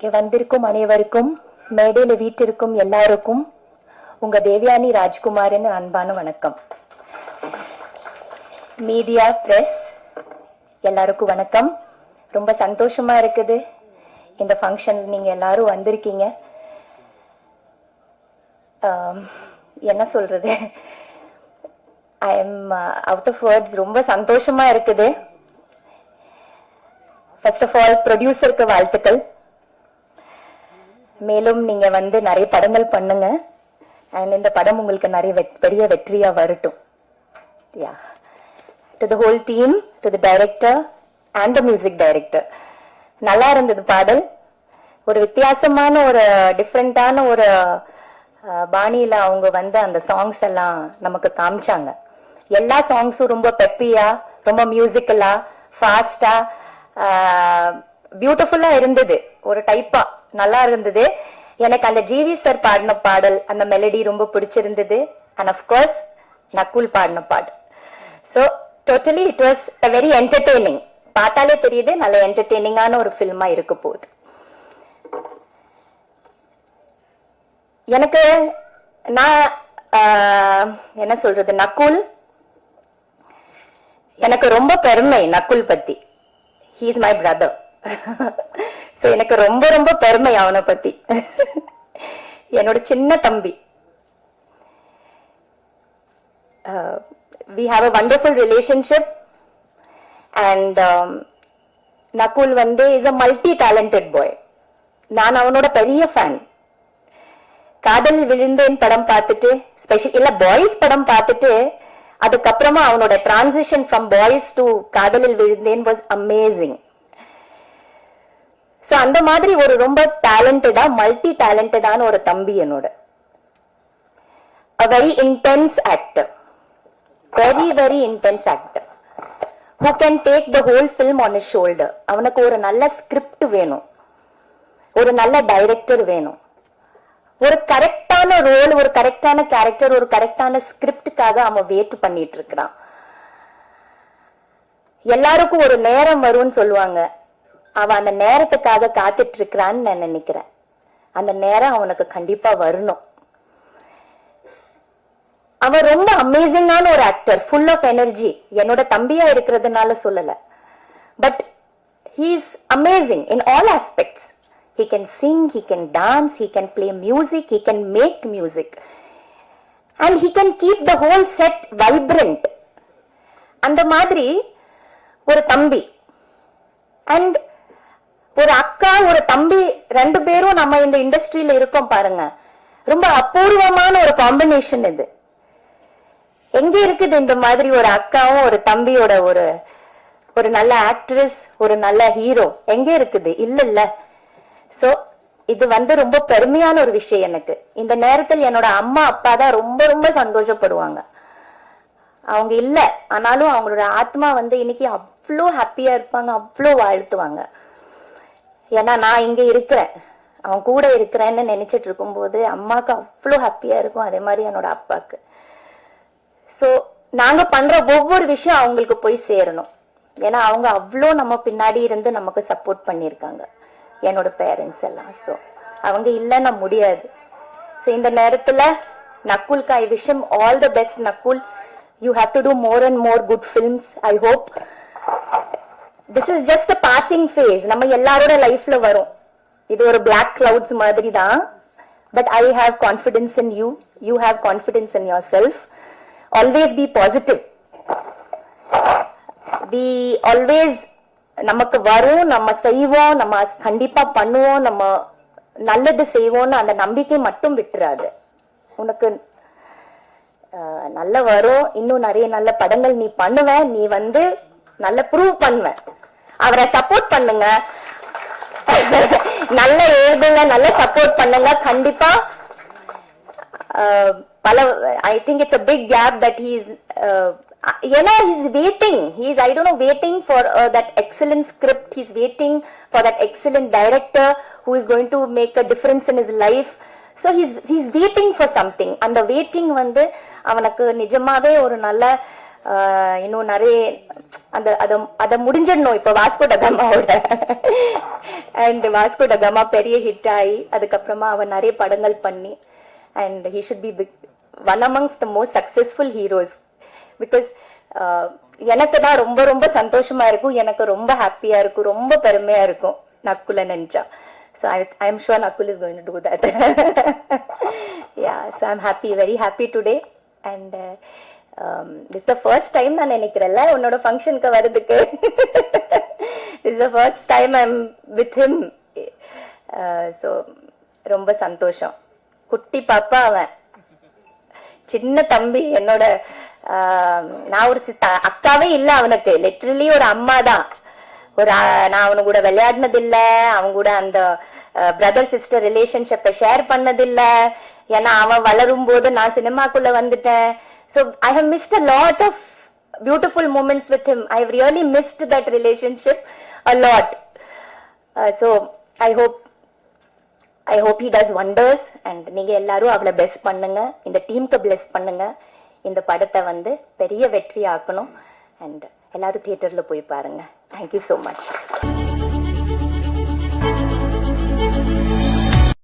இங்கே வந்திருக்கும் அனைவருக்கும் மேடையில் வீட்டிற்கும் எல்லாருக்கும் உங்க தேவயானி ராஜ்குமாரின் அன்பான வணக்கம். மீடியா பிரஸ் எல்லாருக்கும் வணக்கம். ரொம்ப சந்தோஷமா இருக்குது. இந்த ஃபங்க்ஷன் நீங்க எல்லாரும் வந்திருக்கீங்க. என்ன சொல்றது? I am out of words ரொம்ப சந்தோஷமா இருக்குது. ஃபர்ஸ்ட் ஆஃப் ஆல் ப்ரொடியூசருக்கு வாழ்த்துக்கள். மேலும் நீங்க வந்து நிறைய படங்கள் பண்ணுங்க. அண்ட் இந்த படம் உங்களுக்கு நிறைய வெத்- பெரிய வெற்றியா வரட்டும். Ya to the whole team to the director and the music director நல்லா இருந்தது பாடல். ஒரு வித்தியாசமான ஒரு டிஃப்ரெண்டான ஒரு பாணியில் அவங்க வந்து அந்த சாங்ஸ் எல்லாம் நமக்கு காமிச்சாங்க. எல்லா சாங்ஸும் ரொம்ப பெப்பியா ரொம்ப மியூசிக்கலா ஃபாஸ்டா பியூட்டிஃபுல்லா இருந்தது. ஒரு டைப்பா நல்லா இருந்தது எனக்கு அந்த ஜிவி சார் பாடின பாடல் அந்த மெலடி ரொம்ப பிடிச்சிருந்தது. அண்ட் அஃப்கோர்ஸ் நக்குல் பாடின பாடல் so totally it was a very entertaining பார்த்தாலே தெரியுது நல்ல என்டர்டெய்னிங்கான ஒரு ஃபில்மா இருக்க போகுது. எனக்கு நான் ஆஹ், என்ன சொல்றது நக்குல் எனக்கு ரொம்ப பெருமை நக்குல் பத்தி. ஹீஸ் மை பிரதர் ஸோ எனக்கு ரொம்ப ரொம்ப பெருமை அவனை பத்தி. என்னோட சின்ன தம்பி. We have a wonderful relationship and Nakul வந்து is a multi talented boy நான் அவனோட பெரிய ஃபேன் காதல் விழுந்தேன் படம் பார்த்துட்டு ஸ்பெஷல் இல்ல பாய்ஸ் படம் பார்த்துட்டு அதுக்கப்புறமா அவனோட டிரான்சிஷன் ஃப்ரம் பாய்ஸ் டு காதலில் விழுந்தேன் வாஸ் அமேசிங் சோ அந்த மாதிரி ஒரு ரொம்ப டேலண்டடா மல்டி டேலண்டடான ஒரு தம்பி என்னோட. Very intense intense very very intense intense actor. Can take the whole whole on on his அவனுக்கு ஒரு நல்ல ஸ்கிரிப்ட் வேணும். ஒரு நல்ல டைரக்டர் வேணும். ஒரு கரெக்டான ரோல் ஒரு கரெக்டான கேரக்டர் ஒரு கரெக்டான ஸ்கிரிப்டுக்காக அவன் வெயிட் பண்ணிட்டு இருக்கிறான். எல்லாருக்கும் ஒரு நேரம் வரும்னு சொல்லுவாங்க. அவன் அந்த நேரத்துக்காக காத்துட்டு இருக்கிறான்னு நான் நினைக்கிறேன். அந்த நேரம் அவனுக்கு கண்டிப்பா வரணும். அவன் ரொம்ப அமேசிங்கான ஒரு ஆக்டர் ஃபுல் ஆஃப் எனர்ஜி என்னோட தம்பியா இருக்கிறதுனால சொல்லல. But he's amazing in all all aspects. He can sing he can dance he can play music he can make music. And he can keep the whole set அந்த மாதிரி ஒரு தம்பி. And ஒரு அக்கா ஒரு தம்பி ரெண்டு பேரும் நம்ம இந்த இண்டஸ்ட்ரியில இருக்கோம் பாருங்க. ரொம்ப அபூர்வமான ஒரு காம்பினேஷன் இது. எங்க இருக்குது இந்த மாதிரி ஒரு அக்காவும் ஒரு தம்பியோட ஒரு ஒரு நல்ல ஆக்ட்ரஸ் ஒரு நல்ல ஹீரோ எங்க இருக்குது? இல்ல இல்ல சோ இது வந்து ரொம்ப பெருமையான ஒரு விஷயம் எனக்கு. இந்த நேரத்தில் என்னோட அம்மா அப்பா தான் ரொம்ப ரொம்ப சந்தோஷப்படுவாங்க. அவங்க இல்ல. ஆனாலும் அவங்களோட ஆத்மா வந்து இன்னைக்கு அவ்வளோ ஹாப்பியா இருப்பாங்க அவ்வளோ வாழ்த்துவாங்க. ஏன்னா நான் இங்க இருக்கிறேன். அவன் கூட இருக்கிறேன்னு நினைச்சிட்டு இருக்கும்போது அம்மாவுக்கு அவ்வளோ ஹாப்பியா இருக்கும். அதே மாதிரி என்னோட அப்பாவுக்கு ஸோ நாங்க பண்ற ஒவ்வொரு விஷயம் அவங்களுக்கு போய் சேரணும். ஏன்னா அவங்க அவ்வளோ நம்ம பின்னாடி இருந்து நமக்கு சப்போர்ட் பண்ணியிருக்காங்க. என்னோட பேரண்ட்ஸ் எல்லாம். ஸோ அவங்க இல்லைன்னா முடியாது. ஸோ இந்த நேரத்தில் நக்குல்க்கு I wish all the best Nakul. You have to do more and more good films I hope this is just a passing phase நம்ம எல்லாரோட லைஃப்ல வரும். இது ஒரு பிளாக் கிளவுட்ஸ் மாதிரி தான் but I have confidence in you you have confidence in yourself always be positive be always நமக்கு வரும் நம்ம செய்வோம் நம்ம கண்டிப்பா பண்ணுவோம் நம்ம நல்லது செய்வோம்னு அந்த நம்பிக்கை மட்டும் விட்டுறாது. உனக்கு நல்ல வரும். இன்னும் நிறைய நல்ல படங்கள் நீ பண்ணுவ. நீ வந்து நல்ல ப்ரூவ் பண்ணுவேன் அவரை சப்போர்ட் பண்ணுங்க. நல்ல எழுதுங்க நல்ல சப்போர்ட் பண்ணுங்க. கண்டிப்பா பல I think it's a big gap that he's ஏன்னா he's waiting he's I don't know waiting for that excellent script he's waiting for that excellent director who is going to make a difference in his life so he's he's waiting for something அந்த வெயிட்டிங் வந்து அவனுக்கு நிஜமாவே ஒரு நல்ல இன்னும் நிறைய அந்த அத அதை முடிஞ்சிடணும். இப்போ வாஸ்கோ டகாமாவோட அண்ட் வாஸ்கோ டகாமா பெரிய ஹிட் ஆகி அதுக்கப்புறமா அவன் நிறைய படங்கள் பண்ணி and he should be big one amongst the most successful heroes because எனக்கு தான் ரொம்ப ரொம்ப சந்தோஷமா இருக்கும். எனக்கு ரொம்ப ஹாப்பியா இருக்கும். ரொம்ப பெருமையா இருக்கும். நக்குல நினைச்சா so I I am sure Nakul is going to do that ya so I'm happy very happy today and is the first time நான் நினைக்கிறேன்ல உன்னோட ஃபங்க்ஷனுக்கு வர்றதுக்கு. Is the first time I'm with him so ரொம்ப சந்தோஷம். குட்டி பாப்பா அவன். சின்ன தம்பி என்னோட um, நான் ஒரு அக்காவே இல்லை அவனுக்கு. லிட்ரலி ஒரு அம்மா தான் ஒரு நான் அவனு கூட விளையாடினது இல்ல அவன் கூட அந்த பிரதர் சிஸ்டர் ரிலேஷன்ஷிப்பை ஷேர் பண்ணதில்லை. ஏன்னா அவன் வளரும் போது நான் சினிமாக்குள்ள வந்துட்டேன். So have missed a a lot of beautiful moments with I have really missed missed that relationship a lot so I hope I hope he does wonders and நீங்க எல்லாரும் அவளை பெஸ் பண்ணுங்க. இந்த டீமுக்கு பிளெஸ் பண்ணுங்க. இந்த படத்தை வந்து பெரிய வெற்றி ஆக்கணும் அண்ட் எல்லாரும் தியேட்டர்ல போய் பாருங்க. Thank you so much